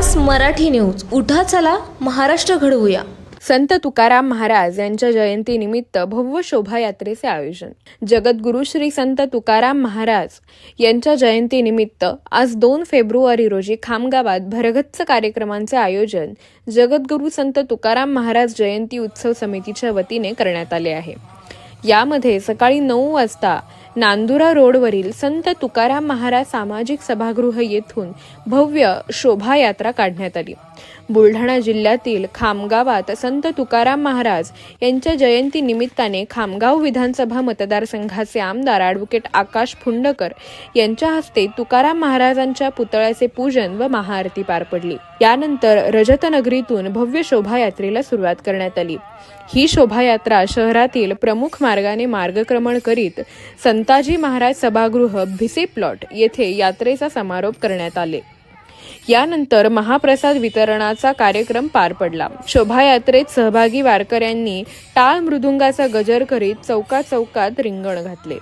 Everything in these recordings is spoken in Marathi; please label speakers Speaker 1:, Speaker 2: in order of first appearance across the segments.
Speaker 1: तास मराठी न्यूज. उठा चला महाराष्ट्र घडवूया.
Speaker 2: संत तुकाराम महाराज यांच्या जयंतीनिमित्त भव्य शोभायात्रेचे आयोजन. जगद्गुरु श्री संत तुकाराम महाराज यांच्या जयंतीनिमित्त आज दोन फेब्रुवारी रोजी खामगावात भरगच्च कार्यक्रमांचे आयोजन जगद्गुरु संत तुकाराम महाराज जयंती उत्सव समितीच्या वतीने करण्यात आले आहे. यामध्ये सकाळी नऊ वाजता नांदुरा रोडवरील संत तुकाराम महाराज सामाजिक सभागृह येथून भव्य शोभायात्रा काढण्यात आली. बुलढाणा जिल्ह्यातील खामगावात संत तुकाराम महाराज यांच्या जयंती निमित्ताने खामगाव विधानसभा मतदारसंघाचे आमदार ॲडव्होकेट आकाश फुंडकर यांच्या हस्ते तुकाराम महाराजांच्या पुतळ्याचे पूजन व महाआरती पार पडली. यानंतर रजतनगरीतून भव्य शोभायात्रेला सुरुवात करण्यात आली. ही शोभायात्रा शहरातील प्रमुख मार्गाने मार्गक्रमण करीत संताजी महाराज सभागृह भिसे प्लॉट येथे यात्रेचा समारोप करण्यात आले. यानंतर महाप्रसाद वितरणाचा कार्यक्रम पार पडला. शोभायात्रेत सहभागी वारकऱ्यांनी टाळ मृदुंगाचा गजर करीत चौका चौकात रिंगण घातले.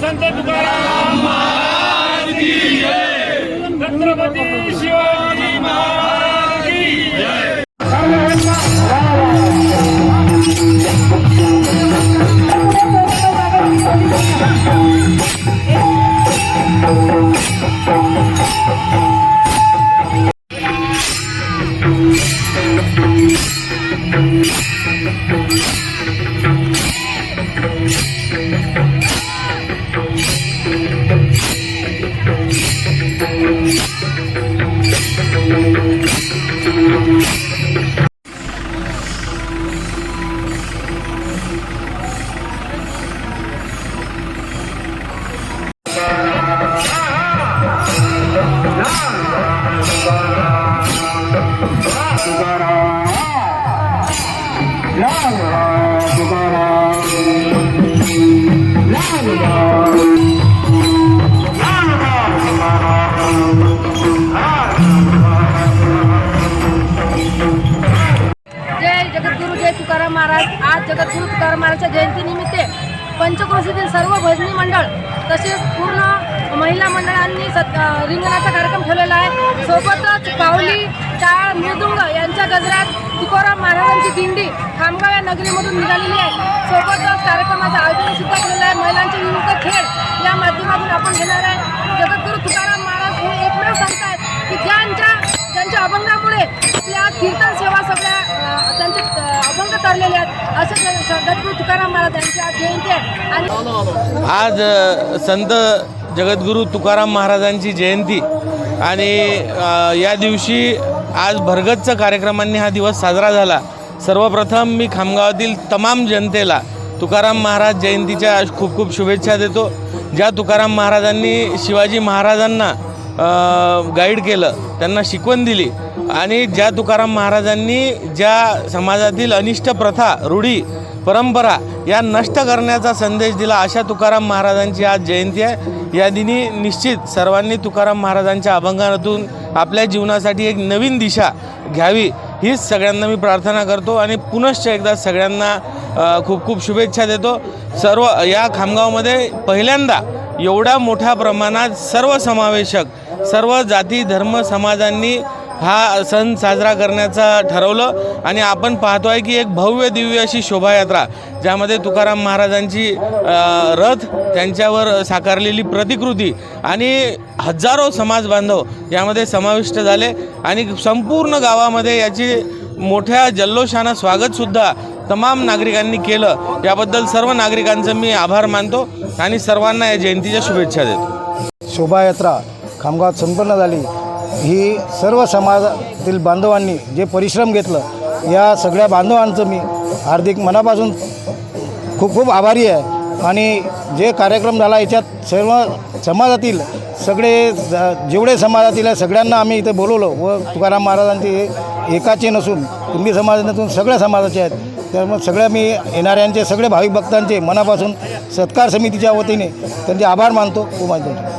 Speaker 3: संत तुकाराम छत्रपती शिवाजी जय
Speaker 4: तुकाराम महाराज आज जगद्गुरु तुकाराम महाराजच्या जयंतीनिमित्त पंचक्रोशीतील सर्व भजनी मंडळ तसेच पूर्ण महिला मंडळांनी सत रिंगणाचा कार्यक्रम ठेवलेला आहे. सोबतच पावली टाळ मृदुंग यांच्या गजरात तुकाराम महाराजांची दिंडी खामगाव या नगरीमधून निघालेली आहे. सोबतच कार्यक्रमाचं आयोजन सुद्धा केलेलं आहे. महिलांचे विविध खेळ या माध्यमातून आपण घेणार आहे. जगद्गुरु तुकाराम महाराज हे एकमेव संत आहेत की ज्यांच्या त्यांच्या अभंगामुळे आपल्या कीर्तन सेवा सगळ्या त्यांच्या त्यांचे आहेत. असं सद्गुरू तुकाराम महाराज यांची आज जयंती आहे. आणि
Speaker 5: आज संत जगद्गुरू तुकाराम महाराजांची जयंती. आणि या दिवशी आज भरगतच्या कार्यक्रमांनी हा दिवस साजरा झाला. सर्वप्रथम मी खामगावातील तमाम जनतेला तुकाराम महाराज जयंतीच्या खूप खूप शुभेच्छा देतो. ज्या तुकाराम महाराजांनी शिवाजी महाराजांना गाईड केलं त्यांना शिकवण दिली. आणि ज्या तुकाराम महाराजांनी ज्या समाजातील अनिष्ट प्रथा रूढी परंपरा या नष्ट करण्याचा संदेश दिला अशा तुकाराम महाराजांची आज जयंती आहे. या दिनी निश्चित सर्वांनी तुकाराम महाराजांच्या अभंगातून आपल्या जीवनासाठी एक नवीन दिशा घ्यावी हीच सगळ्यांना मी प्रार्थना करतो. आणि पुनश्च एकदा सगळ्यांना खूप खूप शुभेच्छा देतो. सर्व या खामगावमध्ये पहिल्यांदा एवढ्या मोठ्या प्रमाणात सर्वसमावेशक सर्व जाती धर्म समाजांनी हा सण साजरा करण्याचा ठरवलं. आणि आपण पाहतो आहे की एक भव्य दिव्य अशी शोभायात्रा ज्यामध्ये तुकाराम महाराजांची रथ त्यांच्यावर साकारलेली प्रतिकृती आणि हजारो समाज बांधव यामध्ये समाविष्ट झाले. आणि संपूर्ण गावामध्ये याची मोठ्या जल्लोषानं स्वागतसुद्धा तमाम नागरिकांनी केलं. याबद्दल सर्व नागरिकांचं मी आभार मानतो आणि सर्वांना या जयंतीच्या शुभेच्छा देतो.
Speaker 6: शोभायात्रा खामगावात संपन्न झाली. ही सर्व समाजातील बांधवांनी जे परिश्रम घेतलं या सगळ्या बांधवांचं मी हार्दिक मनापासून खूप खूप आभारी आहे. आणि जे कार्यक्रम झाला याच्यात सर्व समाजातील सगळे जेवढे समाजातील आहे सगळ्यांना आम्ही इथे बोलवलं. व तुकाराम महाराजांचे एकाचे नसून कुंभी समाजातून नसून सगळ्या समाजाचे आहेत. त्यामुळे सगळ्या मी येणाऱ्यांचे सगळे भाविक भक्तांचे मनापासून सत्कार समितीच्या वतीने त्यांचे आभार मानतो. व मानतो